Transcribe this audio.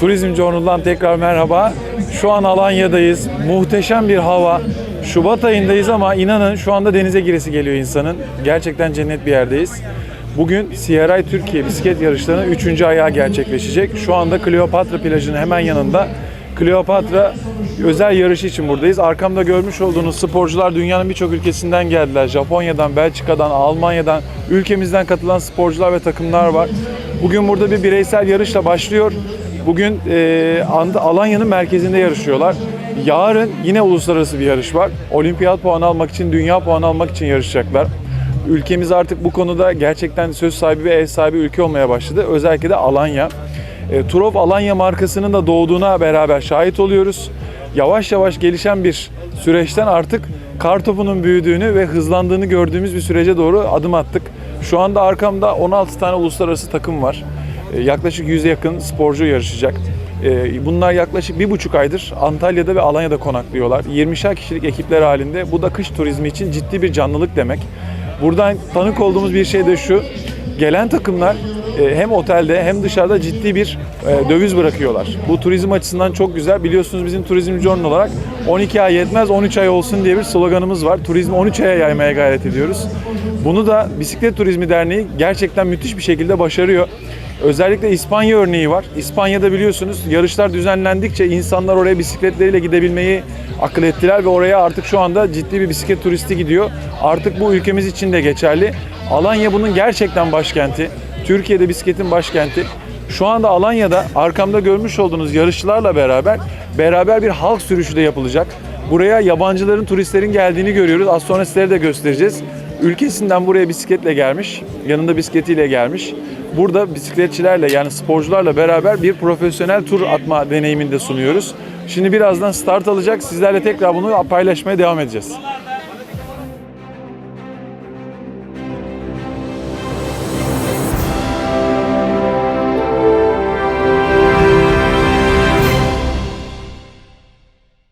Turizmci Onur'dan tekrar merhaba. Şu an Alanya'dayız. Muhteşem bir hava. Şubat ayındayız ama inanın şu anda denize giresi geliyor insanın. Gerçekten cennet bir yerdeyiz. Bugün CRI Türkiye bisiklet yarışlarının 3. ayağı gerçekleşecek. Şu anda Kleopatra plajının hemen yanında. Kleopatra özel yarışı için buradayız. Arkamda görmüş olduğunuz sporcular dünyanın birçok ülkesinden geldiler. Japonya'dan, Belçika'dan, Almanya'dan, ülkemizden katılan sporcular ve takımlar var. Bugün burada bir bireysel yarışla başlıyor. Bugün e, Alanya'nın merkezinde yarışıyorlar. Yarın yine uluslararası bir yarış var. Olimpiyat puanı almak için, dünya puanı almak için yarışacaklar. Ülkemiz artık bu konuda gerçekten söz sahibi ve ev sahibi ülke olmaya başladı. Özellikle de Alanya. E, Turov Alanya markasının da doğduğuna beraber şahit oluyoruz. Yavaş yavaş gelişen bir süreçten artık kar topunun büyüdüğünü ve hızlandığını gördüğümüz bir sürece doğru adım attık. Şu anda arkamda 16 tane uluslararası takım var. E, Yaklaşık 100'e yakın sporcu yarışacak. E, Bunlar yaklaşık bir buçuk aydır Antalya'da ve Alanya'da konaklıyorlar. 20'şer kişilik ekipler halinde. Bu da kış turizmi için ciddi bir canlılık demek. Buradan tanık olduğumuz bir şey de şu. Gelen takımlar e, hem otelde hem dışarıda ciddi bir döviz bırakıyorlar. Bu turizm açısından çok güzel. Biliyorsunuz bizim turizmci Onur olarak 12 ay yetmez 13 ay olsun diye bir sloganımız var. Turizmi 13 aya yaymaya gayret ediyoruz. Bunu da Bisiklet Turizmi Derneği gerçekten müthiş bir şekilde başarıyor. Özellikle İspanya örneği var. İspanya'da biliyorsunuz yarışlar düzenlendikçe insanlar oraya bisikletleriyle gidebilmeyi akıl ettiler ve oraya artık şu anda ciddi bir bisiklet turisti gidiyor. Artık bu ülkemiz için de geçerli. Alanya bunun gerçekten başkenti. Türkiye'de bisikletin başkenti. Şu anda Alanya'da arkamda görmüş olduğunuz yarışçılarla beraber beraber bir halk sürüşü de yapılacak. Buraya yabancıların, turistlerin geldiğini görüyoruz. Az sonra sizlere de göstereceğiz. Ülkesinden buraya bisikletle gelmiş, yanında bisikletiyle gelmiş. Burada bisikletçilerle yani sporcularla beraber bir profesyonel tur atma deneyimini de sunuyoruz. Şimdi birazdan start alacak. Sizlerle tekrar bunu paylaşmaya devam edeceğiz.